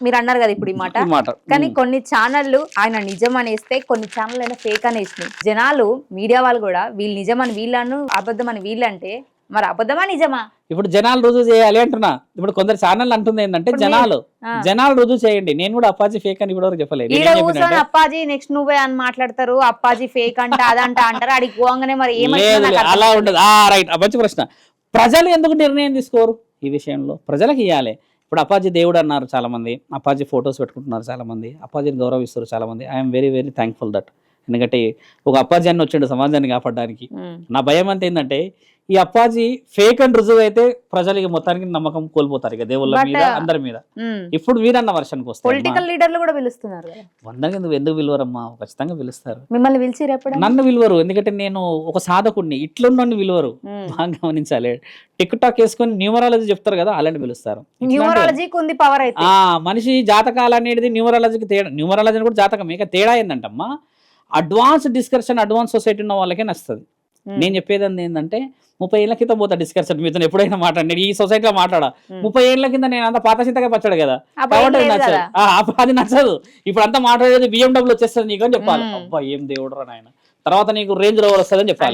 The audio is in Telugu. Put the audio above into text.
మీరు అన్నారు కదా ఇప్పుడు ఈ మాట. కానీ కొన్ని ఛానళ్ళు ఆయన నిజం అనేస్తే కొన్ని ఛానల్ అయినా ఫేక్ అనేసినాయి. జనాలు మీడియా వాళ్ళు కూడా వీళ్ళు నిజం అని వీళ్ళను అబద్ధం అని వీళ్ళంటే మరి అబద్ధమా నిజమా? ఇప్పుడు జనాలు రుజువు చేయాలి అంటున్నా. ఇప్పుడు కొందరు ఛానల్ అంటుంది ఏంటంటే ఇప్పుడు జనాలు. జనాలు రుజువు చేయండి. నేను కూడా అప్పాజీ ఫేక్ అని ఇప్పటివరకు చెప్పలేదు. అప్పాజీ నెక్స్ట్ నువ్వే అని మాట్లాడతారు అప్పాజీ ఫేక్ అంట అదంట అంటారు అడిగి పోగానే మరి ఏమైందో అలా ఉండదు. రైట్ మంచి ప్రశ్న. ప్రజలు ఎందుకు నిర్ణయం తీసుకోరు ఈ విషయంలో? ప్రజలకు ఇవ్వాలి ఇప్పుడు అప్పాజీ దేవుడు అన్నారు చాలా మంది అప్పాజీ ఫొటోస్ పెట్టుకుంటున్నారు చాలామంది. అప్పాజీని గౌరవిస్తారు చాలామంది. I'm very very thankful that ఎందుకంటే ఒక అప్పాజీ అని వచ్చిండు సమాజాన్ని కాపాడడానికి. నా భయం అంతా ఏంటంటే ఈ అప్పాజీ ఫేక్ అని రుజువు అయితే ప్రజలు ఇక మొత్తానికి నమ్మకం కోల్పోతారు ఇక దేవుళ్ళ మీద uh, అందరి మీద. ఇప్పుడు వీరన్న వర్షన్కి వస్తే పొలిటికల్ లీడర్లు కూడా పిలుస్తున్నారు కదా. వందకి ఎందుకు ఎందుకు పిలువరమ్మా? ఖచ్చితంగా పిలుస్తారు. మిమ్మల్ని పిలిచిరు ఎప్పుడు నన్ను విలువరు ఎందుకంటే నేను ఒక సాధకుడిని ఇట్లున్నోని విలువరు బాగా గమనించాలి. టిక్ టాక్ వేసుకొని న్యూమరాలజీ చెప్తారు కదా అలాంటి పిలుస్తారు. న్యూమరాలజీకి ఉంది పవర్ అయితే. ఆ మనిషి జాతకాలు అనేది న్యూమరాలజీకి తేడా న్యూమరాలజీ కూడా జాతకం ఇక తేడా ఏంటంటమ్మా అడ్వాన్స్ డిస్కషన్ అడ్వాన్స్ సొసైటీ ఉన్న వాళ్ళకే నచ్చుతుంది. నేను చెప్పేది అంది ఏంటంటే ముప్పై ఏళ్ళ క్రితం పోతా డిస్కషన్ మీతో ఎప్పుడైనా మాట్లాడి ఈ సొసైటీలో మాట్లాడా. ముప్పై ఏళ్ళ కింద నేను అంత పాత చింతగా పచ్చాడు కదా కాబట్టి అది నచ్చదు. కదా? అది నచ్చదు. ఇప్పుడు అంతా మాట్లాడేది బిఎండబ్ల్యూ వచ్చేస్తుంది నీకు అని చెప్పాలి. మ్మ్. అబ్బా ఏం దేవుడు రా నాయన. తర్వాత నీకు రేంజ్ రోవర్ వస్తుందని చెప్పాలి.